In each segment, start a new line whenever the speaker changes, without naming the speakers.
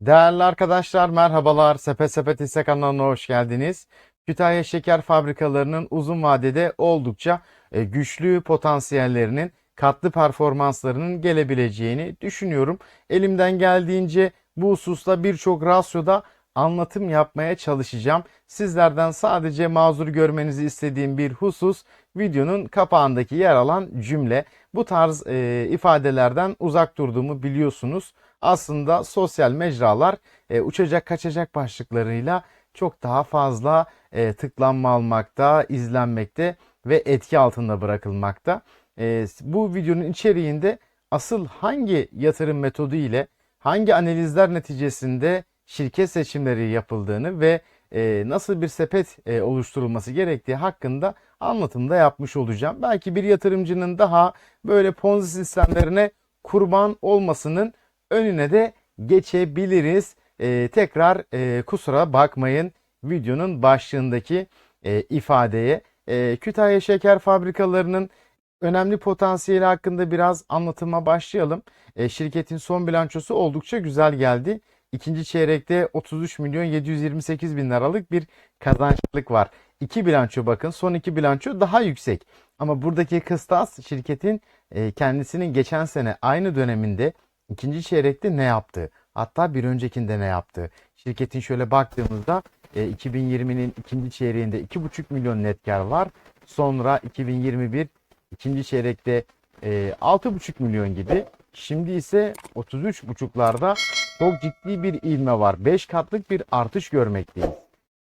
Değerli arkadaşlar merhabalar. Sepet Sepet Hisse kanalına hoş geldiniz. Kütahya Şeker Fabrikalarının uzun vadede oldukça e, güçlü potansiyellerinin, katlı performanslarının gelebileceğini düşünüyorum. Elimden geldiğince bu hususta birçok rasyoda anlatım yapmaya çalışacağım. Sizlerden sadece mazur görmenizi istediğim bir husus videonun kapağındaki yer alan cümle. Bu tarz e, ifadelerden uzak durduğumu biliyorsunuz aslında sosyal mecralar e, uçacak kaçacak başlıklarıyla çok daha fazla e, tıklanma almakta, izlenmekte ve etki altında bırakılmakta. E, bu videonun içeriğinde asıl hangi yatırım metodu ile hangi analizler neticesinde şirket seçimleri yapıldığını ve e, nasıl bir sepet e, oluşturulması gerektiği hakkında anlatımda yapmış olacağım. Belki bir yatırımcının daha böyle ponzi sistemlerine kurban olmasının önüne de geçebiliriz. Ee, tekrar e, kusura bakmayın videonun başlığındaki e, ifadeye. E, Kütahya Şeker Fabrikalarının önemli potansiyeli hakkında biraz anlatıma başlayalım. E, şirketin son bilançosu oldukça güzel geldi. İkinci çeyrekte 33 milyon 728 bin liralık bir kazançlılık var. İki bilanço bakın son iki bilanço daha yüksek. Ama buradaki kıstas şirketin e, kendisinin geçen sene aynı döneminde ikinci çeyrekte ne yaptı? Hatta bir öncekinde ne yaptı? Şirketin şöyle baktığımızda e, 2020'nin ikinci çeyreğinde 2,5 milyon net kar var. Sonra 2021 ikinci çeyrekte e, 6,5 milyon gibi. Şimdi ise 33,5'larda çok ciddi bir ivme var. 5 katlık bir artış görmekteyiz.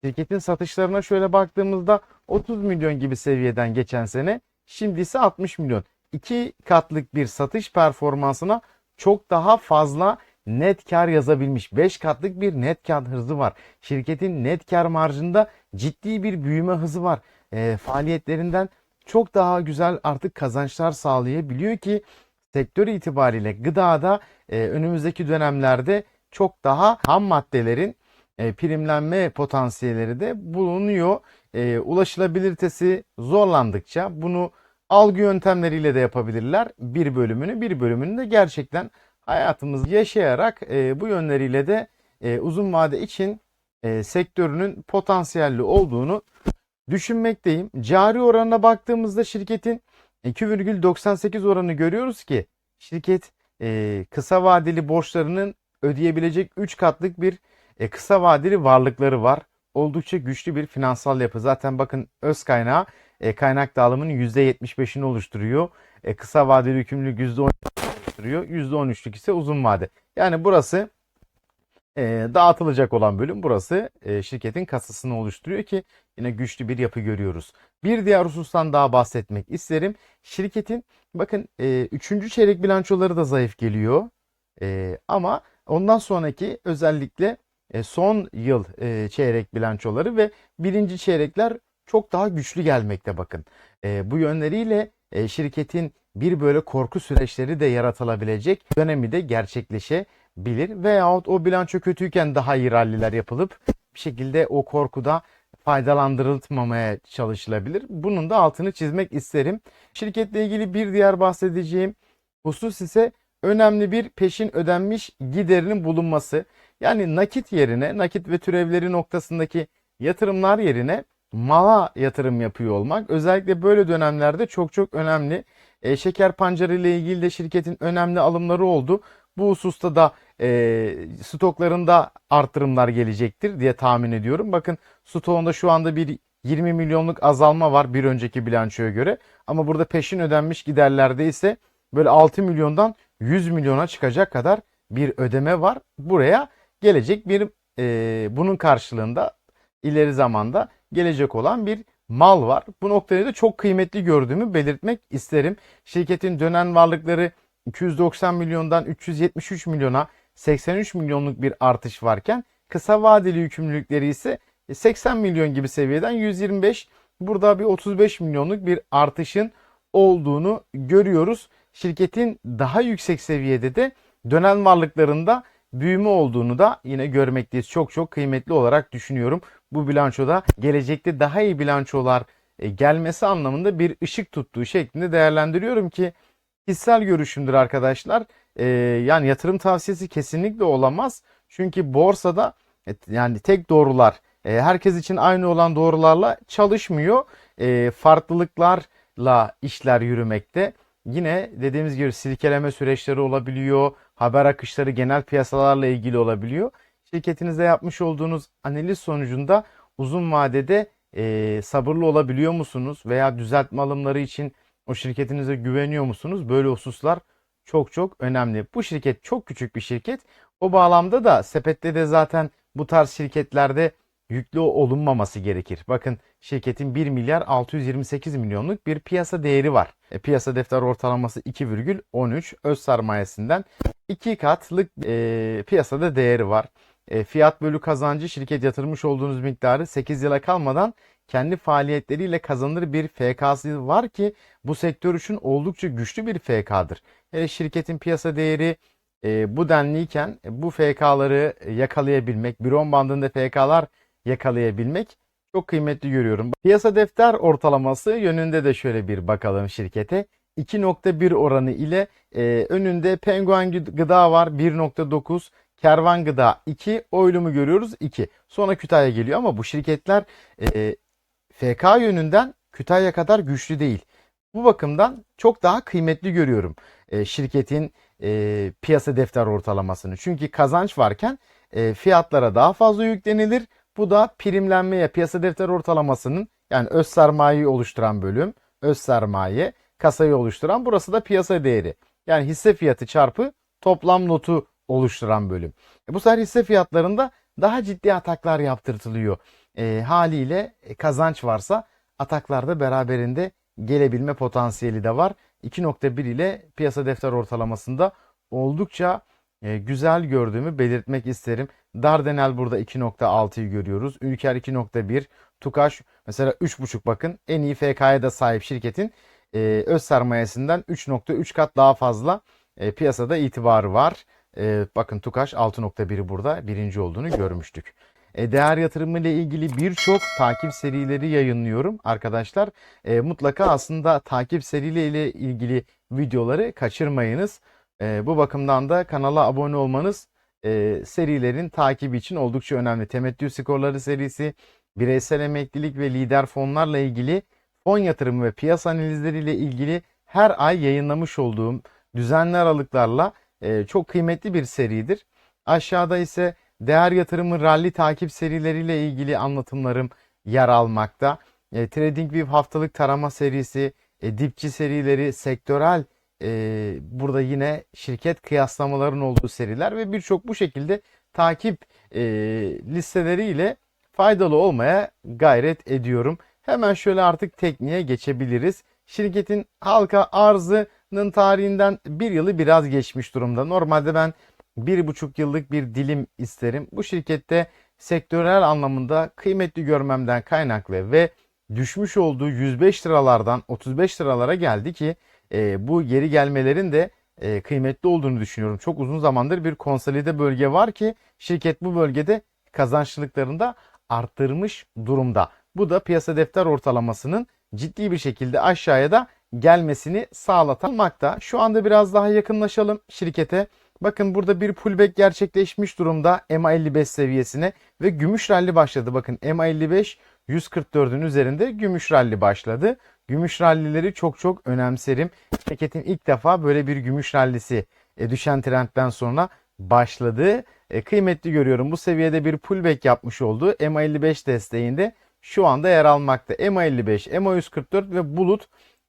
Şirketin satışlarına şöyle baktığımızda 30 milyon gibi seviyeden geçen sene şimdi ise 60 milyon. 2 katlık bir satış performansına çok daha fazla net kar yazabilmiş. 5 katlık bir net kar hızı var. Şirketin net kar marjında ciddi bir büyüme hızı var. E, faaliyetlerinden çok daha güzel artık kazançlar sağlayabiliyor ki sektör itibariyle gıdada e, önümüzdeki dönemlerde çok daha ham maddelerin e, primlenme potansiyelleri de bulunuyor. E, ulaşılabilitesi zorlandıkça bunu algı yöntemleriyle de yapabilirler. Bir bölümünü bir bölümünü de gerçekten hayatımızı yaşayarak e, bu yönleriyle de e, uzun vade için e, sektörünün potansiyelli olduğunu düşünmekteyim. Cari oranına baktığımızda şirketin 2,98 oranı görüyoruz ki şirket e, kısa vadeli borçlarının ödeyebilecek 3 katlık bir e, kısa vadeli varlıkları var. Oldukça güçlü bir finansal yapı. Zaten bakın öz kaynağı e, kaynak dağılımının %75'ini oluşturuyor. E, kısa vadeli yükümlülük %10 oluşturuyor. %13'lük ise uzun vade. Yani burası e, dağıtılacak olan bölüm burası şirketin kasasını oluşturuyor ki yine güçlü bir yapı görüyoruz. Bir diğer husustan daha bahsetmek isterim. Şirketin bakın 3. E, çeyrek bilançoları da zayıf geliyor. Ama ondan sonraki özellikle son yıl çeyrek bilançoları ve birinci çeyrekler çok daha güçlü gelmekte bakın. E, bu yönleriyle e, şirketin bir böyle korku süreçleri de yaratılabilecek dönemi de gerçekleşebilir. Veyahut o bilanço kötüyken daha iyi ralliler yapılıp bir şekilde o korkuda faydalandırılmamaya çalışılabilir. Bunun da altını çizmek isterim. Şirketle ilgili bir diğer bahsedeceğim husus ise önemli bir peşin ödenmiş giderinin bulunması. Yani nakit yerine, nakit ve türevleri noktasındaki yatırımlar yerine mala yatırım yapıyor olmak özellikle böyle dönemlerde çok çok önemli. E, şeker pancarı ile ilgili de şirketin önemli alımları oldu. Bu hususta da e, stoklarında arttırımlar gelecektir diye tahmin ediyorum. Bakın stoğunda şu anda bir 20 milyonluk azalma var bir önceki bilançoya göre. Ama burada peşin ödenmiş giderlerde ise böyle 6 milyondan 100 milyona çıkacak kadar bir ödeme var. Buraya gelecek bir e, bunun karşılığında ileri zamanda gelecek olan bir mal var. Bu noktayı da çok kıymetli gördüğümü belirtmek isterim. Şirketin dönen varlıkları 290 milyondan 373 milyona 83 milyonluk bir artış varken kısa vadeli yükümlülükleri ise 80 milyon gibi seviyeden 125 burada bir 35 milyonluk bir artışın olduğunu görüyoruz. Şirketin daha yüksek seviyede de dönen varlıklarında büyüme olduğunu da yine görmekteyiz. Çok çok kıymetli olarak düşünüyorum. Bu bilançoda gelecekte daha iyi bilançolar e, gelmesi anlamında bir ışık tuttuğu şeklinde değerlendiriyorum ki kişisel görüşümdür arkadaşlar. E, yani yatırım tavsiyesi kesinlikle olamaz. Çünkü borsada e, yani tek doğrular herkes için aynı olan doğrularla çalışmıyor. Farklılıklarla işler yürümekte. Yine dediğimiz gibi silkeleme süreçleri olabiliyor. Haber akışları genel piyasalarla ilgili olabiliyor. Şirketinizde yapmış olduğunuz analiz sonucunda uzun vadede e, sabırlı olabiliyor musunuz? Veya düzeltme alımları için o şirketinize güveniyor musunuz? Böyle hususlar çok çok önemli. Bu şirket çok küçük bir şirket. O bağlamda da sepette de zaten bu tarz şirketlerde yüklü olunmaması gerekir. Bakın şirketin 1 milyar 628 milyonluk bir piyasa değeri var. E, piyasa defter ortalaması 2,13 öz sermayesinden 2 katlık e, piyasada değeri var. E, fiyat bölü kazancı şirket yatırmış olduğunuz miktarı 8 yıla kalmadan kendi faaliyetleriyle kazanır bir FK'sı var ki bu sektör için oldukça güçlü bir FK'dır. Hele şirketin piyasa değeri e, bu denliyken bu FK'ları yakalayabilmek, büron bandında FK'lar yakalayabilmek çok kıymetli görüyorum. Piyasa defter ortalaması yönünde de şöyle bir bakalım şirkete. 2.1 oranı ile e, önünde Penguen Gıda var 1.9, Kervan Gıda 2, Oylum'u görüyoruz 2. Sonra Kütahya geliyor ama bu şirketler e, FK yönünden Kütahya kadar güçlü değil. Bu bakımdan çok daha kıymetli görüyorum e, şirketin e, piyasa defter ortalamasını. Çünkü kazanç varken e, fiyatlara daha fazla yüklenilir. Bu da primlenmeye piyasa defter ortalamasının yani öz sermayeyi oluşturan bölüm, öz sermaye, kasayı oluşturan burası da piyasa değeri. Yani hisse fiyatı çarpı toplam notu oluşturan bölüm. E, bu sefer hisse fiyatlarında daha ciddi ataklar yaptırtılıyor. E, haliyle e, kazanç varsa ataklarda beraberinde gelebilme potansiyeli de var. 2.1 ile piyasa defter ortalamasında oldukça e, güzel gördüğümü belirtmek isterim. Dardanel burada 2.6'yı görüyoruz. Ülker 2.1, Tukaş mesela 3.5 bakın en iyi FK'ya da sahip şirketin e, öz sermayesinden 3.3 kat daha fazla e, piyasada itibarı var. E, bakın Tukaş 6.1'i burada birinci olduğunu görmüştük. E, değer yatırımı ile ilgili birçok takip serileri yayınlıyorum arkadaşlar. E, mutlaka aslında takip seriyle ilgili videoları kaçırmayınız. E, bu bakımdan da kanala abone olmanız e, serilerin takibi için oldukça önemli. Temettü skorları serisi, bireysel emeklilik ve lider fonlarla ilgili fon yatırımı ve piyasa analizleriyle ilgili her ay yayınlamış olduğum düzenli aralıklarla çok kıymetli bir seridir. Aşağıda ise değer yatırımı rally takip serileriyle ilgili anlatımlarım yer almakta. E, TradingView haftalık tarama serisi, e, dipçi serileri, sektörel e, burada yine şirket kıyaslamaların olduğu seriler ve birçok bu şekilde takip e, listeleriyle faydalı olmaya gayret ediyorum. Hemen şöyle artık tekniğe geçebiliriz. Şirketin halka arzının tarihinden bir yılı biraz geçmiş durumda. Normalde ben bir buçuk yıllık bir dilim isterim. Bu şirkette sektörel anlamında kıymetli görmemden kaynaklı ve düşmüş olduğu 105 liralardan 35 liralara geldi ki e, bu geri gelmelerin de e, kıymetli olduğunu düşünüyorum. Çok uzun zamandır bir konsolide bölge var ki şirket bu bölgede kazançlılıklarını da arttırmış durumda. Bu da piyasa defter ortalamasının ciddi bir şekilde aşağıya da gelmesini sağlatmakta. Şu anda biraz daha yakınlaşalım şirkete. Bakın burada bir pullback gerçekleşmiş durumda MA55 seviyesine ve gümüş ralli başladı. Bakın MA55 144'ün üzerinde gümüş ralli başladı. Gümüş rallileri çok çok önemserim. Şirketin ilk defa böyle bir gümüş rallisi e, düşen trendden sonra başladı. E, kıymetli görüyorum. Bu seviyede bir pullback yapmış oldu. MA55 desteğinde şu anda yer almakta. MA55, MA144 ve Bulut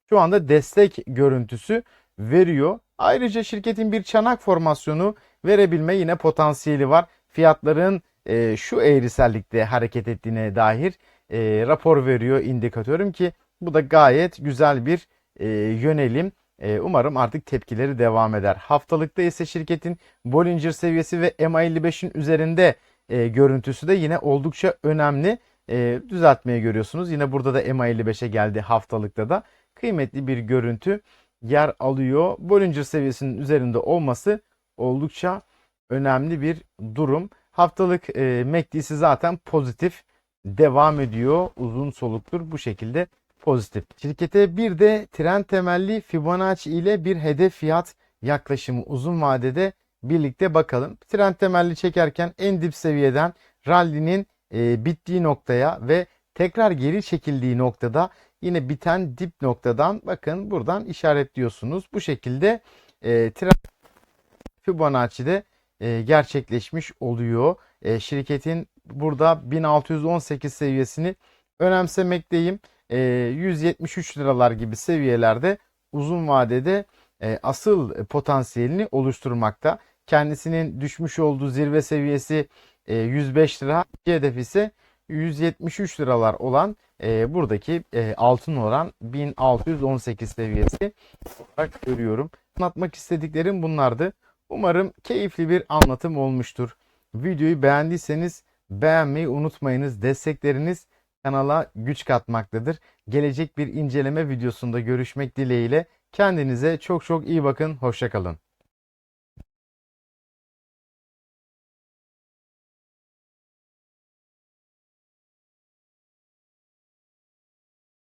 şu anda destek görüntüsü veriyor. Ayrıca şirketin bir çanak formasyonu verebilme yine potansiyeli var. Fiyatların e, şu eğrisellikte hareket ettiğine dair e, rapor veriyor indikatörüm ki bu da gayet güzel bir e, yönelim. E, umarım artık tepkileri devam eder. Haftalıkta ise şirketin Bollinger seviyesi ve MA55'in üzerinde e, görüntüsü de yine oldukça önemli. E, düzeltmeye görüyorsunuz. Yine burada da MA55'e geldi haftalıkta da. Kıymetli bir görüntü yer alıyor. Bollinger seviyesinin üzerinde olması oldukça önemli bir durum. Haftalık e, MACD'si zaten pozitif devam ediyor. Uzun soluktur bu şekilde pozitif. Şirkete bir de trend temelli Fibonacci ile bir hedef fiyat yaklaşımı uzun vadede birlikte bakalım. Trend temelli çekerken en dip seviyeden rally'nin e, bittiği noktaya ve tekrar geri çekildiği noktada yine biten dip noktadan bakın buradan işaretliyorsunuz. Bu şekilde e, Fibonacci'de e, gerçekleşmiş oluyor. E, şirketin burada 1618 seviyesini önemsemekteyim. E, 173 liralar gibi seviyelerde uzun vadede e, asıl potansiyelini oluşturmakta. Kendisinin düşmüş olduğu zirve seviyesi e, 105 lira, hedef ise 173 liralar olan e, buradaki e, altın oran 1618 seviyesi olarak görüyorum. Anlatmak istediklerim bunlardı. Umarım keyifli bir anlatım olmuştur. Videoyu beğendiyseniz beğenmeyi unutmayınız. Destekleriniz kanala güç katmaktadır. Gelecek bir inceleme videosunda görüşmek dileğiyle. Kendinize çok çok iyi bakın. Hoşçakalın.